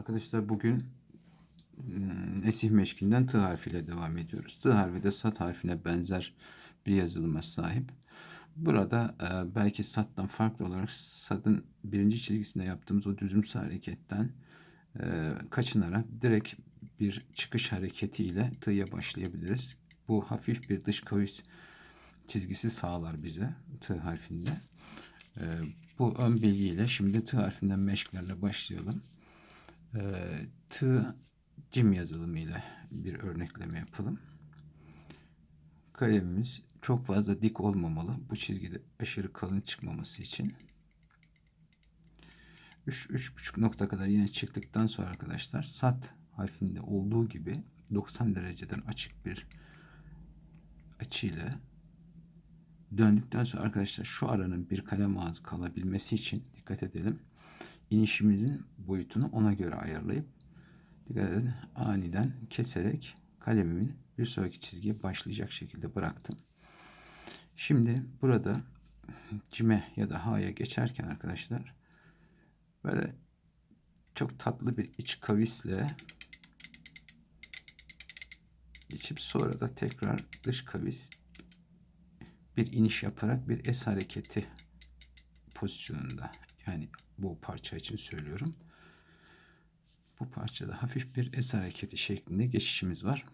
Arkadaşlar bugün ım, Esih Meşkinden T harfiyle devam ediyoruz. T harfi de Sat harfine benzer bir yazılıma sahip. Burada e, belki Sat'tan farklı olarak Sat'ın birinci çizgisinde yaptığımız o düzümsü hareketten e, kaçınarak direkt bir çıkış hareketiyle T'ye başlayabiliriz. Bu hafif bir dış kavis çizgisi sağlar bize T harfinde. E, bu ön bilgiyle şimdi T harfinden meşklerle başlayalım. E, T cim yazılımı ile bir örnekleme yapalım. Kalemimiz çok fazla dik olmamalı. Bu çizgide aşırı kalın çıkmaması için. 3-3,5 nokta kadar yine çıktıktan sonra arkadaşlar sat harfinde olduğu gibi 90 dereceden açık bir açıyla döndükten sonra arkadaşlar şu aranın bir kalem ağzı kalabilmesi için dikkat edelim. İnişimizin boyutunu ona göre ayarlayıp dikkat edin aniden keserek kalemimin bir sonraki çizgiye başlayacak şekilde bıraktım. Şimdi burada cime ya da ha'ya geçerken arkadaşlar böyle çok tatlı bir iç kavisle geçip sonra da tekrar dış kavis bir iniş yaparak bir S hareketi pozisyonunda yani bu parça için söylüyorum. Bu parçada hafif bir S hareketi şeklinde geçişimiz var.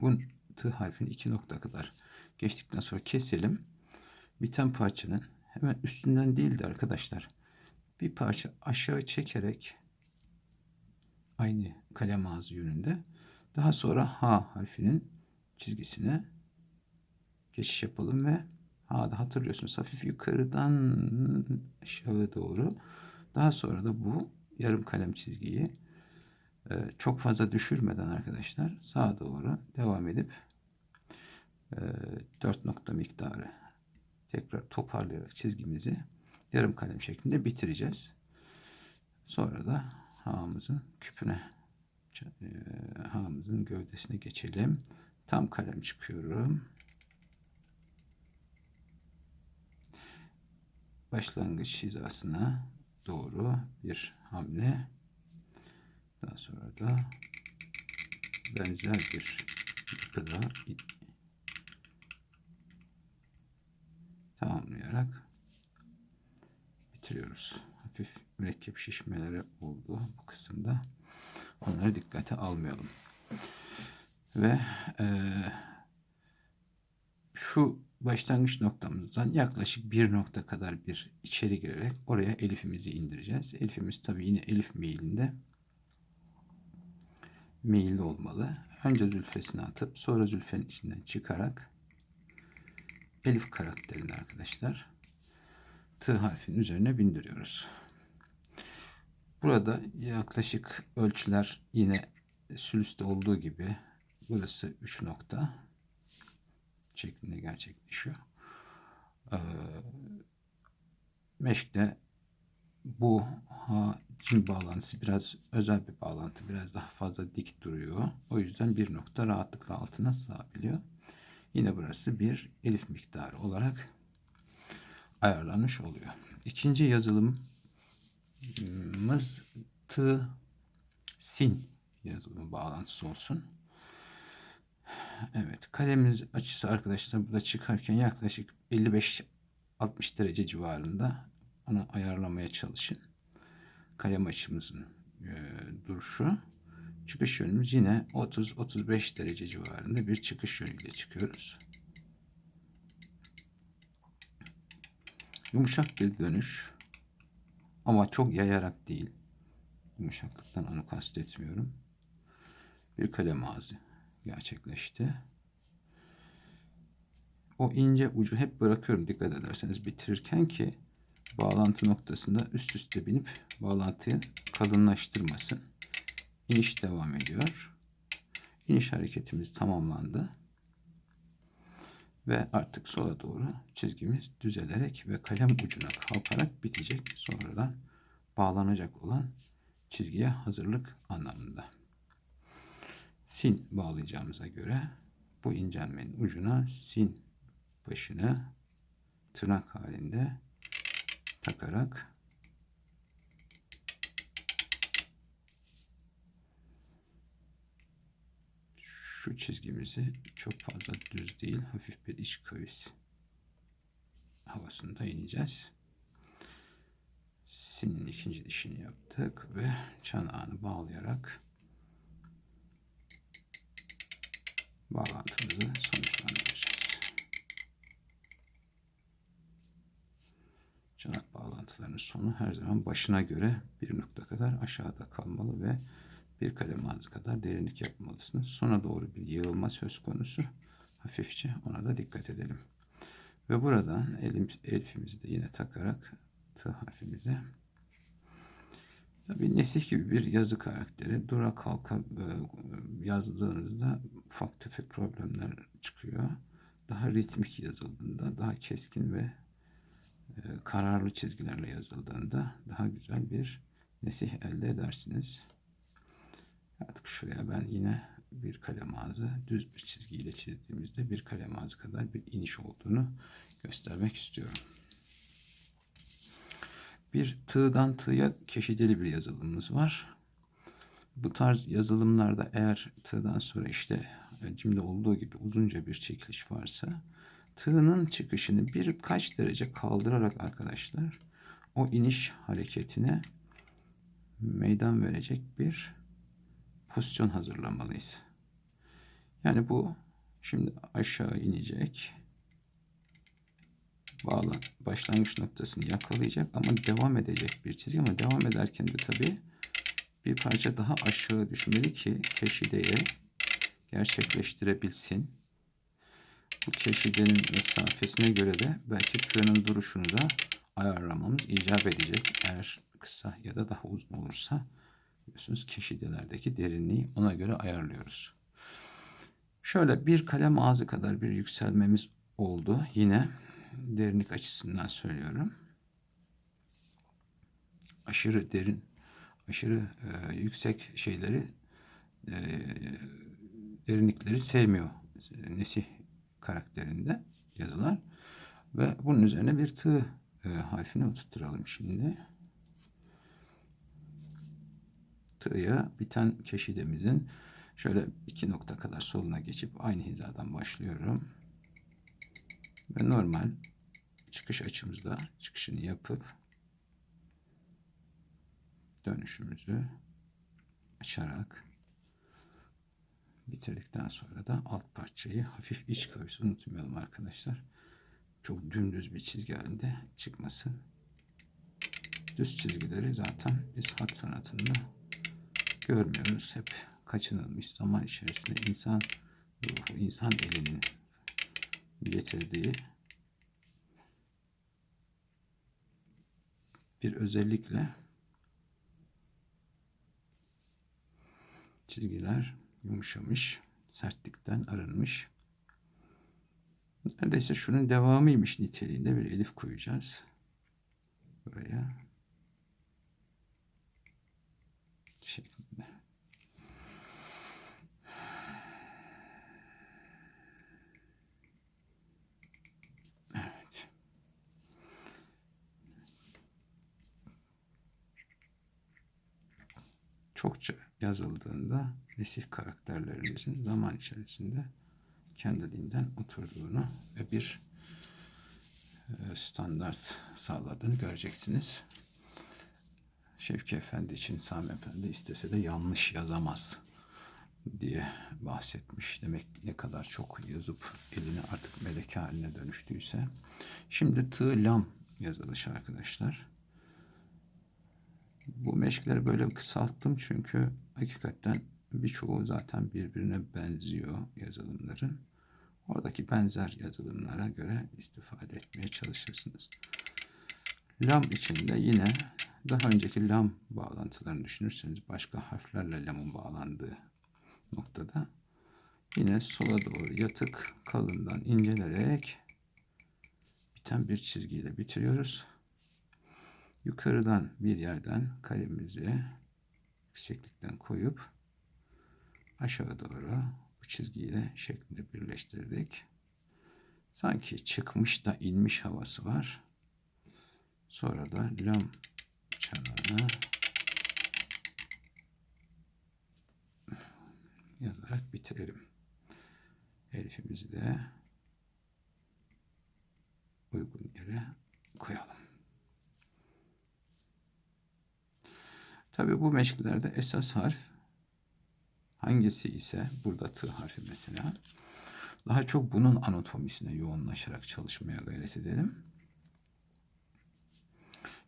Bu T harfini iki nokta kadar geçtikten sonra keselim. Biten parçanın hemen üstünden değil de arkadaşlar bir parça aşağı çekerek aynı kalem ağzı yönünde daha sonra H harfinin çizgisine geçiş yapalım ve H'da hatırlıyorsunuz hafif yukarıdan aşağı doğru daha sonra da bu yarım kalem çizgiyi e, çok fazla düşürmeden arkadaşlar sağa doğru devam edip e, 4 nokta miktarı tekrar toparlayarak çizgimizi yarım kalem şeklinde bitireceğiz. Sonra da H'mızın küpüne e, H'mızın gövdesine geçelim. Tam kalem çıkıyorum. Başlangıç hizasına doğru bir hamle. Daha sonra da benzer bir yapıda tamamlayarak bitiriyoruz. Hafif mürekkep şişmeleri oldu bu kısımda. Onları dikkate almayalım. Ve e, şu başlangıç noktamızdan yaklaşık bir nokta kadar bir içeri girerek oraya elifimizi indireceğiz. Elifimiz tabi yine elif meilinde meyilli olmalı. Önce zülfesini atıp sonra zülfenin içinden çıkarak elif karakterini arkadaşlar T harfinin üzerine bindiriyoruz. Burada yaklaşık ölçüler yine sülüste olduğu gibi burası 3 nokta şeklinde gerçekleşiyor. Ee, meşkte bu ha cim bağlantısı biraz özel bir bağlantı. Biraz daha fazla dik duruyor. O yüzden bir nokta rahatlıkla altına sığabiliyor. Yine burası bir elif miktarı olarak ayarlanmış oluyor. İkinci yazılımımız t sin yazılımı bağlantısı olsun. Evet kalemimiz açısı arkadaşlar burada çıkarken yaklaşık 55-60 derece civarında onu ayarlamaya çalışın. Kalem açımızın e, duruşu. Çıkış yönümüz yine 30-35 derece civarında bir çıkış yönüyle çıkıyoruz. Yumuşak bir dönüş. Ama çok yayarak değil. Yumuşaklıktan onu kastetmiyorum. Bir kalem ağzı gerçekleşti. O ince ucu hep bırakıyorum dikkat ederseniz bitirirken ki bağlantı noktasında üst üste binip bağlantıyı kalınlaştırmasın. İniş devam ediyor. İniş hareketimiz tamamlandı. Ve artık sola doğru çizgimiz düzelerek ve kalem ucuna kalkarak bitecek. Sonradan bağlanacak olan çizgiye hazırlık anlamında sin bağlayacağımıza göre bu incelmenin ucuna sin başını tırnak halinde takarak şu çizgimizi çok fazla düz değil hafif bir iç kavis havasında ineceğiz. Sinin ikinci dişini yaptık ve çanağını bağlayarak bağlantımızı sonuçlandıracağız. Çanak bağlantılarının sonu her zaman başına göre bir nokta kadar aşağıda kalmalı ve bir kalem ağzı kadar derinlik yapmalısınız. Sona doğru bir yığılma söz konusu. Hafifçe ona da dikkat edelim. Ve buradan elim, elfimizi de yine takarak T harfimize Tabii Nesih gibi bir yazı karakteri dura kalka e, yazdığınızda ufak tefek problemler çıkıyor. Daha ritmik yazıldığında, daha keskin ve e, kararlı çizgilerle yazıldığında daha güzel bir nesih elde edersiniz. Artık şuraya ben yine bir kalem ağzı düz bir çizgiyle çizdiğimizde bir kalem ağzı kadar bir iniş olduğunu göstermek istiyorum. Bir tığdan tığya keşideli bir yazılımımız var. Bu tarz yazılımlarda eğer tığdan sonra işte cimde olduğu gibi uzunca bir çekiliş varsa tığının çıkışını birkaç derece kaldırarak arkadaşlar o iniş hareketine meydan verecek bir pozisyon hazırlamalıyız. Yani bu şimdi aşağı inecek. Bağla, başlangıç noktasını yakalayacak ama devam edecek bir çizgi ama devam ederken de tabii bir parça daha aşağı düşmeli ki keşideye gerçekleştirebilsin. Bu keşidenin mesafesine göre de belki tığının duruşunu da ayarlamamız icap edecek. Eğer kısa ya da daha uzun olursa biliyorsunuz keşidelerdeki derinliği ona göre ayarlıyoruz. Şöyle bir kalem ağzı kadar bir yükselmemiz oldu. Yine derinlik açısından söylüyorum. Aşırı derin, aşırı e, yüksek şeyleri e, derinlikleri sevmiyor Nesih karakterinde yazılar. Ve bunun üzerine bir tığ e, harfini oturtturalım şimdi. Tığ'ya biten keşidemizin şöyle iki nokta kadar soluna geçip aynı hizadan başlıyorum. Ve normal çıkış açımızda çıkışını yapıp dönüşümüzü açarak bitirdikten sonra da alt parçayı hafif iç kavis unutmayalım arkadaşlar. Çok dümdüz bir çizgi halinde çıkmasın. Düz çizgileri zaten biz hat sanatında görmüyoruz. Hep kaçınılmış zaman içerisinde insan ruhu, insan elinin getirdiği bir özellikle çizgiler yumuşamış, sertlikten arınmış. Neredeyse şunun devamıymış niteliğinde bir elif koyacağız. Buraya. Şeklinde. çokça yazıldığında nesih karakterlerimizin zaman içerisinde kendiliğinden oturduğunu ve bir e, standart sağladığını göreceksiniz. Şevki Efendi için Sami Efendi istese de yanlış yazamaz diye bahsetmiş. Demek ne kadar çok yazıp elini artık meleke haline dönüştüyse. Şimdi tığ lam yazılışı arkadaşlar. Bu meşkleri böyle kısalttım çünkü hakikaten birçoğu zaten birbirine benziyor yazılımların. Oradaki benzer yazılımlara göre istifade etmeye çalışırsınız. Lam içinde yine daha önceki lam bağlantılarını düşünürseniz başka harflerle lamın bağlandığı noktada yine sola doğru yatık kalından incelerek biten bir çizgiyle bitiriyoruz yukarıdan bir yerden kalemimizi yükseklikten koyup aşağı doğru bu çizgiyle şeklinde birleştirdik. Sanki çıkmış da inmiş havası var. Sonra da lam çanağını yazarak bitirelim. Elifimizi de uygun yere Tabi bu meşklerde esas harf hangisi ise burada T harfi mesela daha çok bunun anatomisine yoğunlaşarak çalışmaya gayret edelim.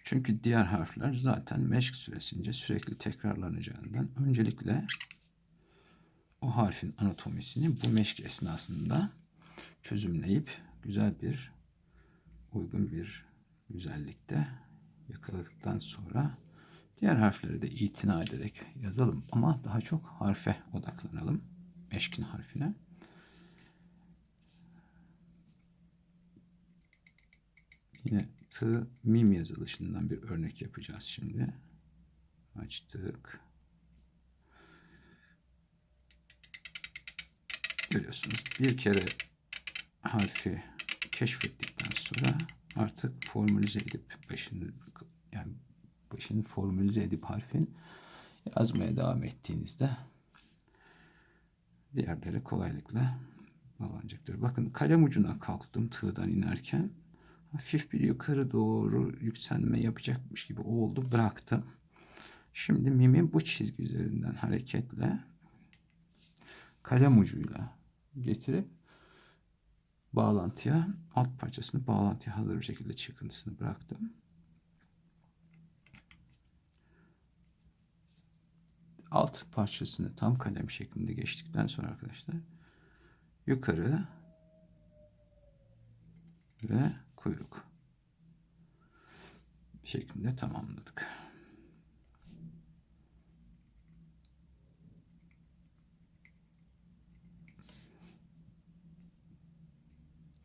Çünkü diğer harfler zaten meşk süresince sürekli tekrarlanacağından öncelikle o harfin anatomisini bu meşk esnasında çözümleyip güzel bir uygun bir güzellikte yakaladıktan sonra diğer harfleri de itina ederek yazalım ama daha çok harfe odaklanalım. Meşkin harfine. Yine tı mim yazılışından bir örnek yapacağız şimdi. Açtık. Görüyorsunuz bir kere harfi keşfettikten sonra artık formülize edip başını yani başını formülize edip harfin yazmaya devam ettiğinizde diğerleri kolaylıkla bağlanacaktır. Bakın kalem ucuna kalktım tığdan inerken hafif bir yukarı doğru yükselme yapacakmış gibi oldu. Bıraktım. Şimdi mimi bu çizgi üzerinden hareketle kalem ucuyla getirip bağlantıya alt parçasını bağlantıya hazır bir şekilde çıkıntısını bıraktım. Alt parçasını tam kalem şeklinde geçtikten sonra arkadaşlar yukarı ve kuyruk şeklinde tamamladık.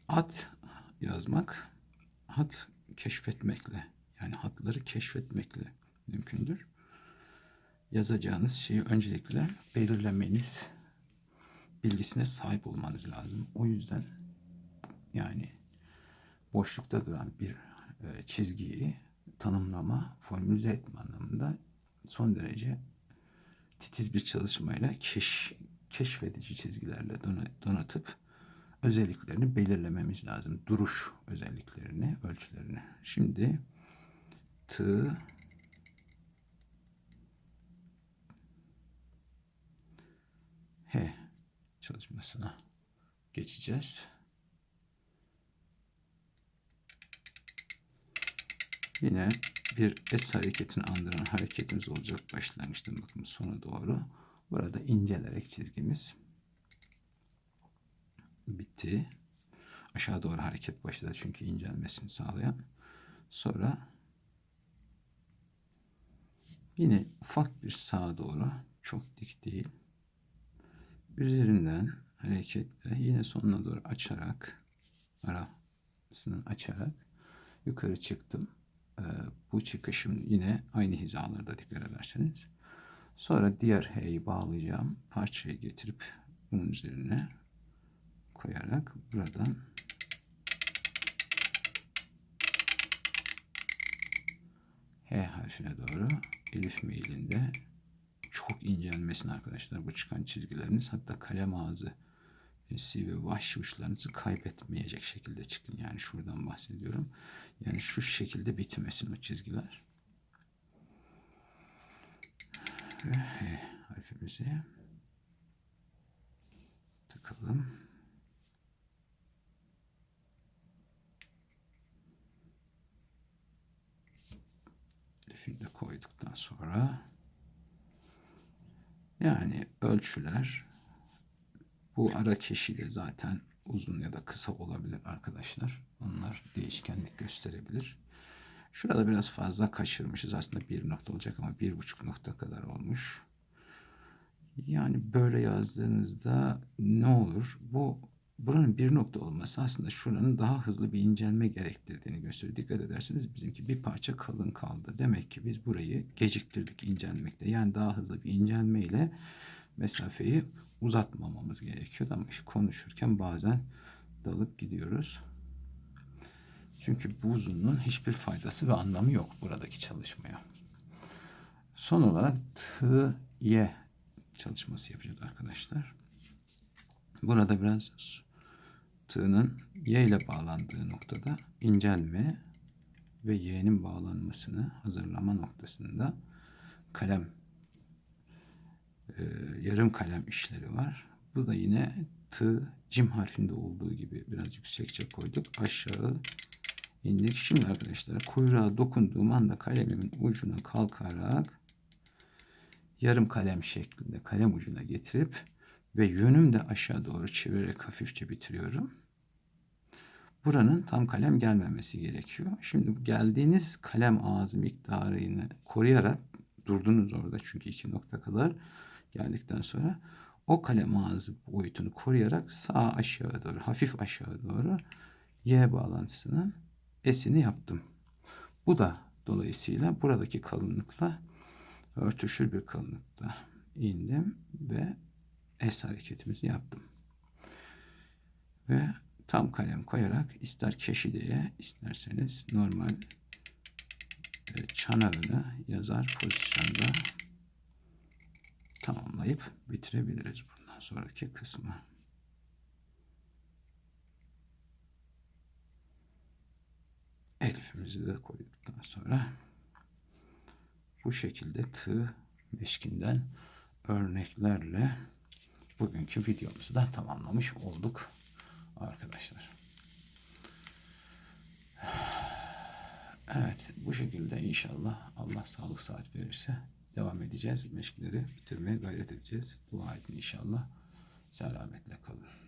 At yazmak, hat keşfetmekle yani hatları keşfetmekle mümkündür. Yazacağınız şeyi öncelikle belirlemeniz, bilgisine sahip olmanız lazım. O yüzden yani boşlukta duran bir e, çizgiyi tanımlama, formülize etme anlamında son derece titiz bir çalışmayla keş, keşfedici çizgilerle donatıp özelliklerini belirlememiz lazım. Duruş özelliklerini, ölçülerini. Şimdi tığ H çalışmasına geçeceğiz. Yine bir S hareketini andıran hareketimiz olacak başlangıçtan bakın sona doğru. Burada incelerek çizgimiz bitti. Aşağı doğru hareket başladı çünkü incelmesini sağlayan. Sonra yine ufak bir sağa doğru çok dik değil. Üzerinden hareketle yine sonuna doğru açarak arasını açarak yukarı çıktım. Ee, bu çıkışım yine aynı hizalarda dikkat ederseniz. Sonra diğer H'yi bağlayacağım. Parçayı getirip bunun üzerine koyarak buradan H harfine doğru elif meylinde çok incelmesin arkadaşlar bu çıkan çizgileriniz. Hatta kalem ağzı si ve vahşi uçlarınızı kaybetmeyecek şekilde çıkın. Yani şuradan bahsediyorum. Yani şu şekilde bitmesin o çizgiler. Ve H harfimizi takalım. Elif'i de koyduktan sonra yani ölçüler bu ara keşi de zaten uzun ya da kısa olabilir arkadaşlar. Onlar değişkenlik gösterebilir. Şurada biraz fazla kaçırmışız. Aslında bir nokta olacak ama bir buçuk nokta kadar olmuş. Yani böyle yazdığınızda ne olur? Bu buranın bir nokta olması aslında şuranın daha hızlı bir incelme gerektirdiğini gösteriyor. Dikkat ederseniz bizimki bir parça kalın kaldı. Demek ki biz burayı geciktirdik incelmekte. Yani daha hızlı bir incelme ile mesafeyi uzatmamamız gerekiyor. Ama konuşurken bazen dalıp gidiyoruz. Çünkü bu uzunluğun hiçbir faydası ve anlamı yok buradaki çalışmaya. Son olarak t, y çalışması yapacağız arkadaşlar. Burada biraz tığının Y ile bağlandığı noktada incelme ve Y'nin bağlanmasını hazırlama noktasında kalem e, yarım kalem işleri var. Bu da yine tığ cim harfinde olduğu gibi biraz yüksekçe koyduk. Aşağı indik. Şimdi arkadaşlar kuyruğa dokunduğum anda kalemimin ucuna kalkarak yarım kalem şeklinde kalem ucuna getirip ve yönüm de aşağı doğru çevirerek hafifçe bitiriyorum. Buranın tam kalem gelmemesi gerekiyor. Şimdi geldiğiniz kalem ağzı miktarını koruyarak durdunuz orada çünkü iki nokta kadar geldikten sonra o kalem ağzı boyutunu koruyarak sağ aşağı doğru hafif aşağı doğru Y bağlantısının esini yaptım. Bu da dolayısıyla buradaki kalınlıkla örtüşür bir kalınlıkta indim ve S hareketimizi yaptım. Ve tam kalem koyarak ister keşideye isterseniz normal e, çanarını yazar pozisyonda tamamlayıp bitirebiliriz bundan sonraki kısmı. Elifimizi de koyduktan sonra bu şekilde tığ meşkinden örneklerle bugünkü videomuzu da tamamlamış olduk arkadaşlar. Evet bu şekilde inşallah Allah sağlık saat verirse devam edeceğiz. Meşgulleri bitirmeye gayret edeceğiz. Dua edin inşallah. Selametle kalın.